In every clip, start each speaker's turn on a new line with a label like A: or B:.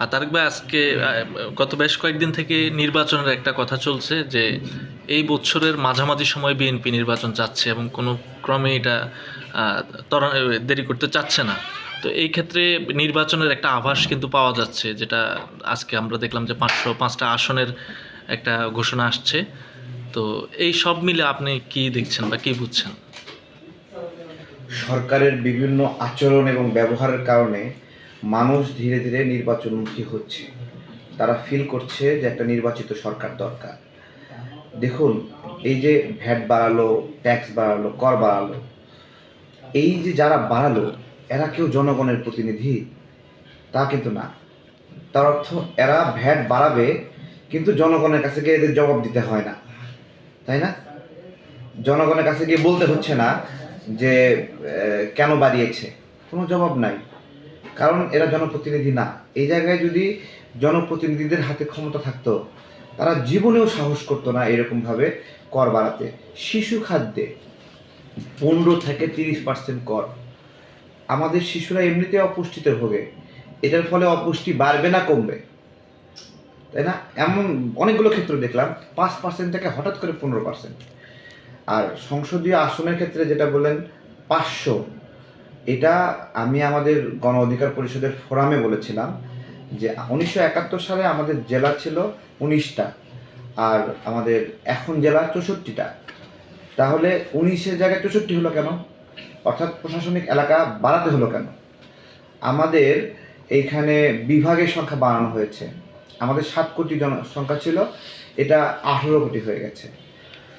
A: আর তারেক ভাই আজকে গত বেশ কয়েকদিন থেকে নির্বাচনের একটা কথা চলছে যে এই বছরের মাঝামাঝি সময় বিএনপি নির্বাচন চাচ্ছে এবং কোনো ক্রমে এটা দেরি করতে চাচ্ছে না। তো এই ক্ষেত্রে নির্বাচনের একটা আভাস কিন্তু পাওয়া যাচ্ছে, যেটা আজকে আমরা দেখলাম যে পাঁচশো পাঁচটা আসনের একটা ঘোষণা আসছে। তো এই সব মিলে আপনি কি দেখছেন বা কি বুঝছেন?
B: সরকারের বিভিন্ন আচরণ এবং ব্যবহারের কারণে মানুষ ধীরে ধীরে নির্বাচনমুখী হচ্ছে। তারা ফিল করছে যে একটা নির্বাচিত সরকার দরকার। দেখুন, এই যে ভ্যাট বাড়ালো ট্যাক্স বাড়ালো, কর বাড়ালো, এই যে যারা বাড়ালো, এরা কেউ জনগণের প্রতিনিধি, তা কিন্তু না। তার অর্থ এরা ভ্যাট বাড়াবে, কিন্তু জনগণের কাছে গিয়ে এদের জবাব দিতে হয় না। তাই না? জনগণের কাছে গিয়ে বলতে হচ্ছে না যে কেন বাড়িয়েছে? কোনো জবাব নাই। কারণ এরা জনপ্রতিনিধি না। এই জায়গায় যদি জনপ্রতিনিধিদের হাতে ক্ষমতা থাকতো, তারা জীবনেও সাহস করতো না এরকমভাবে কর বাড়াতে। শিশু খাদ্যে পনেরো থেকে তিরিশ পার্সেন্ট কর। আমাদের শিশুরা এমনিতে অপুষ্টিতে ভোগে। এটার ফলে অপুষ্টি বাড়বে না, কমবে। তাই না? এমন অনেকগুলো ক্ষেত্র দেখলাম, পাঁচ পার্সেন্ট থেকে হঠাৎ করে পনেরো পার্সেন্ট। আর সংসদীয় আসনের ক্ষেত্রে যেটা বললেন, পাঁচশো। এটা আমি আমাদের গণ অধিকার পরিষদের ফোরামে বলেছিলাম যে উনিশশো একাত্তর সালে আমাদের জেলা ছিল উনিশটা, আর আমাদের এখন জেলা চৌষট্টিটা। তাহলে উনিশের জায়গায় চৌষট্টি হলো কেন? অর্থাৎ প্রশাসনিক এলাকা বাড়াতে হলো কেন? আমাদের এইখানে বিভাগের সংখ্যা বাড়ানো হয়েছে। আমাদের সাত কোটি জনসংখ্যা ছিল, এটা আঠেরো কোটি হয়ে গেছে।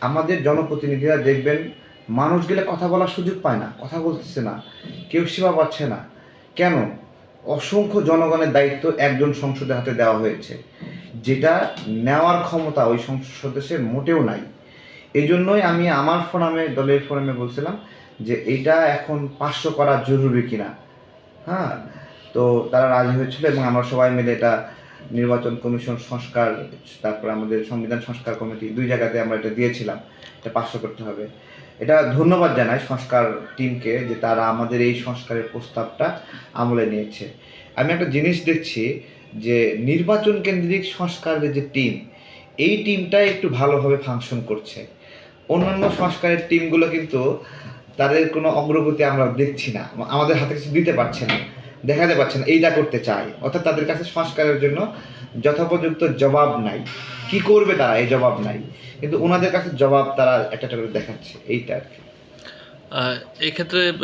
B: আমাদের জনপ্রতিনিধিরা দেখবেন মানুষ গেলে কথা বলার সুযোগ পায় না, কথা বলতেছে না, কেউ সেবা পাচ্ছে না। কেন? অসংখ্য জনগণের দায়িত্ব একজন সংসদের হাতে দেওয়া হয়েছে। যেটা নেওয়ার ক্ষমতা ওই সংসদ সদস্যের মোটেও নাই। এই জন্যই আমি আমার ফোরামে, দলের ফোরামে বলছিলাম যে এটা এখন পাঁচশো করা জরুরি কিনা। হ্যাঁ? তো তারা রাজি হয়েছিল এবং আমরা সবাই মিলে এটা নির্বাচন কমিশন সংস্কার, তারপর আমাদের সংবিধান সংস্কার কমিটি, দুই জায়গাতে আমরা এটা দিয়েছিলাম। এটা পাঁচশো করতে হবে। এটা ধন্যবাদ জানাই সংস্কার টিমকে যে তারা আমাদের এই সংস্কারের প্রস্তাবটা আমলে নিয়েছে। আমি একটা জিনিস দেখছি যে নির্বাচন কেন্দ্রিক সংস্কারের যে টিম এই টিমটা একটু ভালোভাবে ফাংশন করছে। অন্যান্য সংস্কারের টিমগুলো কিন্তু তাদের কোনো অগ্রগতি আমরা দেখছি না। আমাদের হাতে কিছু দিতে পারছে না। দেখাতে পারছে না এইটা করতে চায়। অর্থাৎ তাদের কাছে সংস্কারের জন্য যথোপযুক্ত জবাব নাই। কি করবে তারা এই জবাব নাই। কিন্তু ওনাদের কাছে জবাব তারা একটা একটা করে দেখাচ্ছে, এইটা আর কি।
A: এক্ষেত্রে